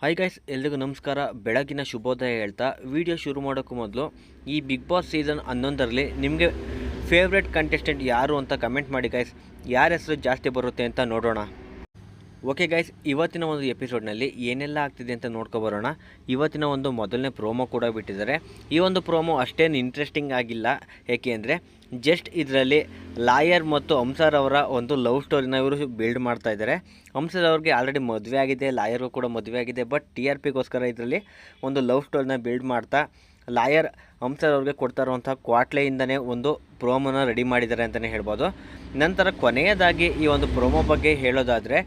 Hi guys ಎಲ್ರಿಗೂ ನಮಸ್ಕಾರ. ಬೆಳಗಿನ ಶುಭೋದಯ ಹೇಳ್ತಾ ವಿಡಿಯೋ ಶುರು ಮಾಡೋಕ್ಕೂ ಮೊದಲು, ಈ ಬಿಗ್ ಬಾಸ್ ಸೀಸನ್ ಹನ್ನೊಂದರಲ್ಲಿ ನಿಮಗೆ ಫೇವ್ರೆಟ್ ಕಂಟೆಸ್ಟೆಂಟ್ ಯಾರು ಅಂತ ಕಮೆಂಟ್ ಮಾಡಿ ಗೈಸ್ ಯಾರ ಹೆಸರು ಜಾಸ್ತಿ ಬರುತ್ತೆ ಅಂತ ನೋಡೋಣ. ಓಕೆ ಗೈಸ್ ಇವತ್ತಿನ ಒಂದು ಎಪಿಸೋಡ್ನಲ್ಲಿ ಏನೆಲ್ಲ ಆಗ್ತಿದೆ ಅಂತ ನೋಡ್ಕೊಬರೋಣ ಇವತ್ತಿನ ಒಂದು ಮೊದಲನೇ ಪ್ರೋಮೋ ಕೂಡ ಬಿಟ್ಟಿದ್ದಾರೆ. ಈ ಒಂದು ಪ್ರೋಮೋ ಅಷ್ಟೇನು ಇಂಟ್ರೆಸ್ಟಿಂಗ್ ಆಗಿಲ್ಲ. ಏಕೆ ಅಂದರೆ ಜಸ್ಟ್ ಇದರಲ್ಲಿ ಲಾಯರ್ ಮತ್ತು ಹಂಸರ್ ಅವರ ಒಂದು ಲವ್ ಸ್ಟೋರಿನ ಇವರು ಬಿಲ್ಡ್ ಮಾಡ್ತಾ ಇದ್ದಾರೆ. ಅವ್ರಿಗೆ ಆಲ್ರೆಡಿ ಮದುವೆ ಆಗಿದೆ ಲಾಯರ್ಗೂ ಕೂಡ ಮದುವೆ ಆಗಿದೆ ಬಟ್ ಟಿ ಆರ್ ಪಿಗೋಸ್ಕರ ಇದರಲ್ಲಿ ಒಂದು ಲವ್ ಸ್ಟೋರಿನ ಬಿಲ್ಡ್ ಮಾಡ್ತಾ ಲಾಯರ್ ಹಂಸರ್ ಅವ್ರಿಗೆ ಕೊಡ್ತಾ ಇರುವಂಥ ಕ್ವಾಟ್ಲೆಯಿಂದನೇ ಒಂದು ಪ್ರೋಮೋನ ರೆಡಿ ಮಾಡಿದ್ದಾರೆ ಅಂತಲೇ ಹೇಳ್ಬೋದು. ನಂತರ ಕೊನೆಯದಾಗಿ ಈ ಒಂದು ಪ್ರೋಮೋ ಬಗ್ಗೆ ಹೇಳೋದಾದರೆ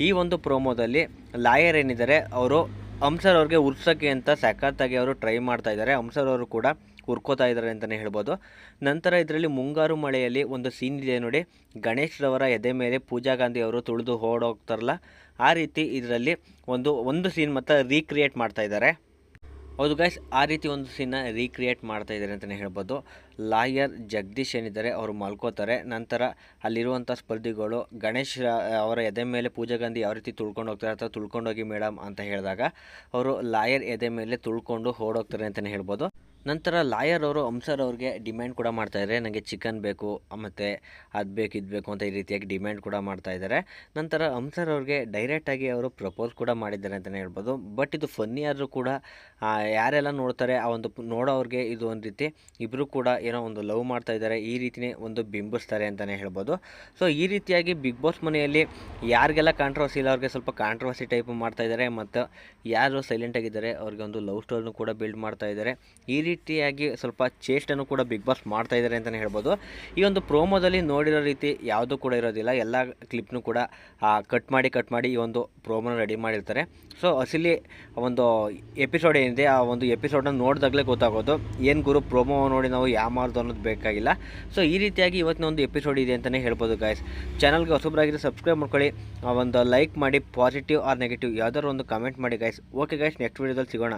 ಈ ಒಂದು ಪ್ರೋಮೋದಲ್ಲಿ ಲಾಯರ್ ಏನಿದ್ದಾರೆ, ಅವರು ಹಂಸರ್ ಅವ್ರಿಗೆ ಉರ್ಸೋಕ್ಕೆ ಅಂತ ಸಖತ್ತಾಗಿ ಅವರು ಟ್ರೈ ಮಾಡ್ತಾ ಇದ್ದಾರೆ. ಹಂಸರ್ ಅವರು ಕೂಡ ಹುರ್ಕೋತಾ ಇದ್ದಾರೆ ಅಂತಲೇ ಹೇಳ್ಬೋದು. ನಂತರ ಇದರಲ್ಲಿ ಮುಂಗಾರು ಮಳೆಯಲ್ಲಿ ಒಂದು ಸೀನ್ ಇದೆ ನೋಡಿ. ಗಣೇಶ್ರವರ ಎದೆ ಮೇಲೆ ಪೂಜಾ ಗಾಂಧಿ ಅವರು ತುಳಿದು ಓಡೋಗ್ತಾರಲ್ಲ, ಆ ರೀತಿ ಇದರಲ್ಲಿ ಒಂದು ಒಂದು ಸೀನ್ ಮತ್ತು ರೀಕ್ರಿಯೇಟ್ ಮಾಡ್ತಾ ಇದ್ದಾರೆ. ಹೌದು ಗೈಸ್ ಆ ರೀತಿ ಒಂದು ಸೀನ್ನ ರೀಕ್ರಿಯೇಟ್ ಮಾಡ್ತಾ ಇದ್ದಾರೆ ಅಂತಲೇ ಹೇಳ್ಬೋದು. ಲಾಯರ್ ಜಗದೀಶ್ ಏನಿದ್ದಾರೆ, ಅವರು ಮಲ್ಕೋತಾರೆ. ನಂತರ ಅಲ್ಲಿರುವಂಥ ಸ್ಪರ್ಧಿಗಳು ಗಣೇಶ್ ಅವರ ಎದೆ ಮೇಲೆ ಪೂಜಾ ಗಾಂಧಿ ಯಾವ ರೀತಿ ತುಳ್ಕೊಂಡು ಹೋಗ್ತಾರೆ ಅಥವಾ ತುಳ್ಕೊಂಡೋಗಿ ಮೇಡಮ್ ಅಂತ ಹೇಳಿದಾಗ, ಅವರು ಲಾಯರ್ ಎದೆ ಮೇಲೆ ತುಳ್ಕೊಂಡು ಓಡೋಗ್ತಾರೆ ಅಂತಲೇ ಹೇಳ್ಬೋದು. ನಂತರ ಲಾಯರ್ ಅವರು, ಅಂಸರ್ ಅವ್ರಿಗೆ ಡಿಮ್ಯಾಂಡ್ ಕೂಡ ಮಾಡ್ತಾ ಇದ್ದಾರೆ ನನಗೆ ಚಿಕನ್ ಬೇಕು, ಮತ್ತು ಅದು ಬೇಕು, ಇದು ಬೇಕು ಅಂತ ಈ ರೀತಿಯಾಗಿ ಡಿಮ್ಯಾಂಡ್ ಕೂಡ ಮಾಡ್ತಾ ಇದ್ದಾರೆ ನಂತರ ಹಂಸರ್ ಅವ್ರಿಗೆ ಡೈರೆಕ್ಟಾಗಿ ಅವರು ಪ್ರಪೋಸ್ ಕೂಡ ಮಾಡಿದ್ದಾರೆ ಅಂತಲೇ ಹೇಳ್ಬೋದು. ಬಟ್ ಇದು ಫನ್ನಿ ಆದರೂ ಕೂಡ ಯಾರೆಲ್ಲ ನೋಡ್ತಾರೆ, ಆ ಒಂದು ನೋಡೋವ್ರಿಗೆ ಇದು ಒಂದು ರೀತಿ ಇಬ್ಬರು ಕೂಡ ಏನೋ ಒಂದು ಲವ್ ಮಾಡ್ತಾ ಇದ್ದಾರೆ ಈ ರೀತಿಯೇ ಒಂದು ಬಿಂಬಿಸ್ತಾರೆ ಅಂತಲೇ ಹೇಳ್ಬೋದು. ಸೊ, ಈ ರೀತಿಯಾಗಿ ಬಿಗ್ ಬಾಸ್ ಮನೆಯಲ್ಲಿ ಯಾರಿಗೆಲ್ಲ ಕಾಂಟ್ರವರ್ಸಿ ಇಲ್ಲ, ಅವ್ರಿಗೆ ಸ್ವಲ್ಪ ಕಾಂಟ್ರವರ್ಸಿ ಟೈಪ್ ಮಾಡ್ತಾ ಇದ್ದಾರೆ ಮತ್ತು ಯಾರು ಸೈಲೆಂಟಾಗಿದ್ದಾರೆ ಅವ್ರಿಗೆ ಒಂದು ಲವ್ ಸ್ಟೋರಿನೂ ಕೂಡ ಬಿಲ್ಡ್ ಮಾಡ್ತಾ ಇದ್ದಾರೆ ಈ ರೀತಿಯಾಗಿ ಸ್ವಲ್ಪ ಚೇಷ್ಟನ್ನು ಕೂಡ ಬಿಗ್ ಬಾಸ್ ಮಾಡ್ತಾ ಇದ್ದಾರೆ ಅಂತಲೇ ಹೇಳ್ಬೋದು. ಈ ಒಂದು ಪ್ರೋಮೋದಲ್ಲಿ ನೋಡಿರೋ ರೀತಿ ಯಾವುದೂ ಕೂಡ ಇರೋದಿಲ್ಲ. ಎಲ್ಲ ಕ್ಲಿಪ್ನು ಕೂಡ ಕಟ್ ಮಾಡಿ ಕಟ್ ಮಾಡಿ ಈ ಒಂದು ಪ್ರೋಮೋನ ರೆಡಿ ಮಾಡಿರ್ತಾರೆ. ಸೊ ಅಸಲಿ ಒಂದು ಎಪಿಸೋಡ್ ಏನಿದೆ, ಆ ಒಂದು ಎಪಿಸೋಡನ್ನ ನೋಡಿದಾಗಲೇ ಗೊತ್ತಾಗೋದು. ಏನು ಗುರು, ಪ್ರೋಮೋ ನೋಡಿ ನಾವು ಯಾಮಾರ್ದು ಅನ್ನೋದು ಬೇಕಾಗಿಲ್ಲ. ಸೊ ಈ ರೀತಿಯಾಗಿ ಇವತ್ತಿನ ಒಂದು ಎಪಿಸೋಡ್ ಇದೆ ಅಂತಲೇ ಹೇಳ್ಬೋದು ಗಾಯ್ಸ್ ಚಾನಲ್ಗೆ ಹೊಸಬ್ರಾಗಿದ್ದರೆ ಸಬ್ಸ್ಕ್ರೈಬ್ ಮಾಡ್ಕೊಳ್ಳಿ. ಒಂದು ಲೈಕ್ ಮಾಡಿ ಪಾಸಿಟಿವ್ ಆರ್ ನೆಗೆಟಿವ್ ಯಾವ್ದಾದ್ರು ಒಂದು ಕಮೆಂಟ್ ಮಾಡಿ ಗಾಯ್ಸ್ ಓಕೆ ಗಾಯ್ಸ್ ನೆಕ್ಸ್ಟ್ ವೀಡಿಯೋದಲ್ಲಿ ಸಿಗೋಣ.